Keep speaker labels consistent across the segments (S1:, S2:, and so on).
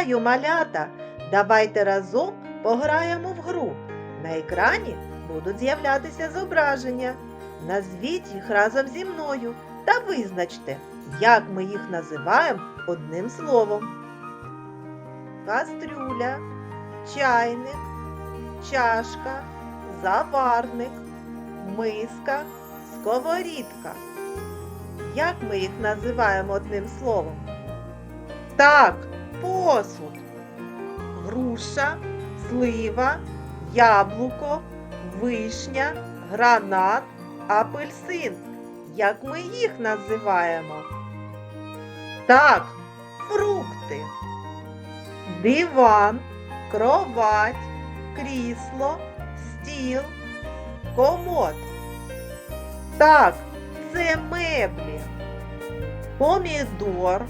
S1: Вітаю, малята! Давайте разом пограємо в гру. На екрані будуть з'являтися зображення. Назвіть їх разом зі мною та визначте, як ми їх називаємо одним словом. Кастрюля, чайник, чашка, заварник, миска, сковорідка. Як ми їх називаємо одним словом? Так, посуд. Груша, слива, яблуко, вишня, гранат, апельсин. Як ми їх називаємо? Так, фрукти. Диван, кровать, крісло, стіл, комод. Так, це меблі. Помідор,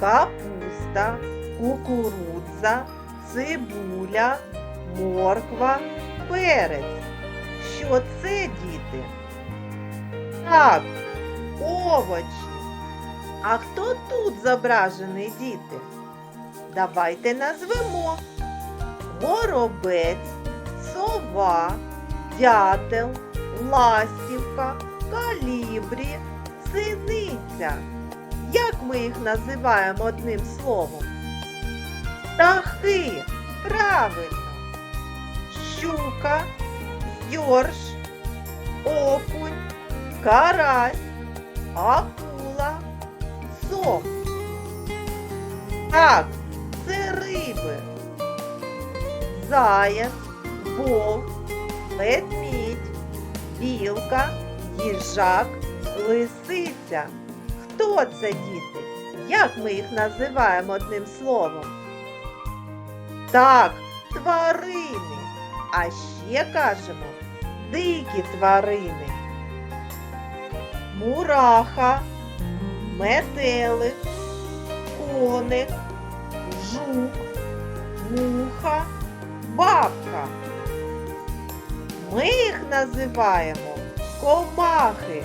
S1: капуста, кукурудза, цибуля, морква, перець. Що це, діти? Так, овочі. А хто тут зображений, діти? Давайте назвемо. Горобець, сова, дятел, ластівка, калібрі, синиця. Як ми їх називаємо одним словом? Птахи. Правильно. Щука, йорш, окунь, карась, акула, сом. Так, це риби. Заяць, вовк, ведмідь, білка, їжак, лисиця. Хто це діти? Як ми їх називаємо одним словом? Так, тварини. А ще кажемо дикі тварини. Мураха, метелик, коник, жук, муха, бабка. Ми їх називаємо комахи.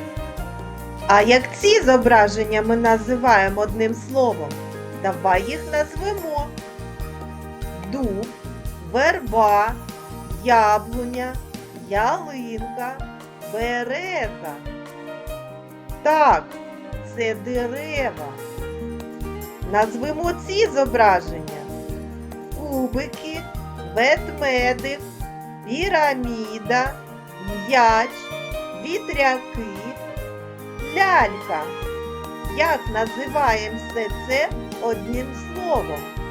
S1: А як ці зображення ми називаємо одним словом, давай їх назвемо. Дуб, верба, яблуня, ялинка, береза. Так, це дерева. Назвемо ці зображення. Кубики, ведмедик, піраміда, м'яч, вітряки, лялька. Як називаємо все це одним словом?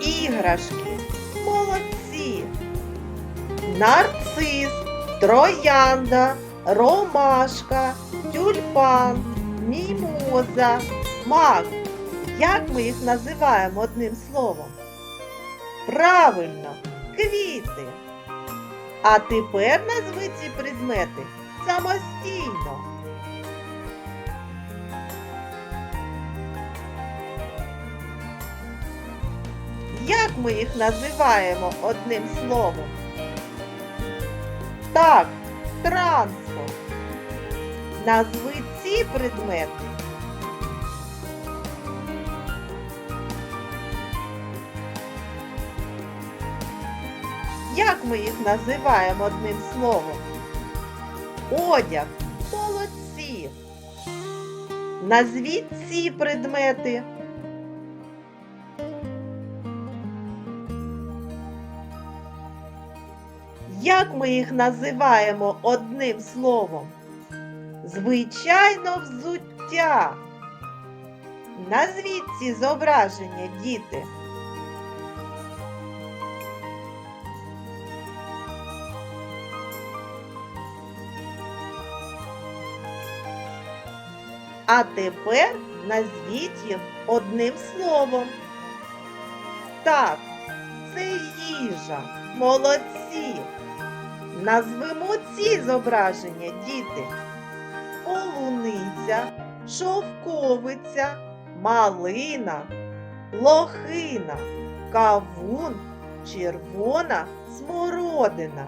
S1: Іграшки. Молодці. Нарцис, троянда, ромашка, тюльпан, мімоза, мак. Як ми їх називаємо одним словом? Правильно, квіти. А тепер назви ці предмети самостійно. Як ми їх називаємо одним словом? Так, транспорт. Назви ці предмети. Як ми їх називаємо одним словом? Одяг. Молодці. Назвіть ці предмети. Як ми їх називаємо одним словом? Звичайно, взуття. Назвіть ці зображення, діти. А тепер назвіть їх одним словом. Так, їжа. Молодці. Назвемо ці зображення, діти. Полуниця, шовковиця, малина, лохина, кавун, червона смородина.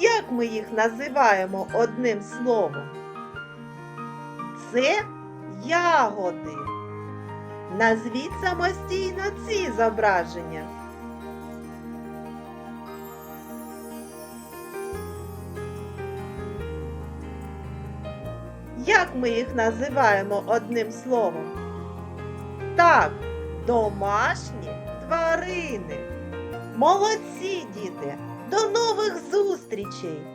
S1: Як ми їх називаємо одним словом? Це ягоди. Назвіть самостійно ці зображення. Як ми їх називаємо одним словом? Так, домашні тварини. Молодці, діти! До нових зустрічей!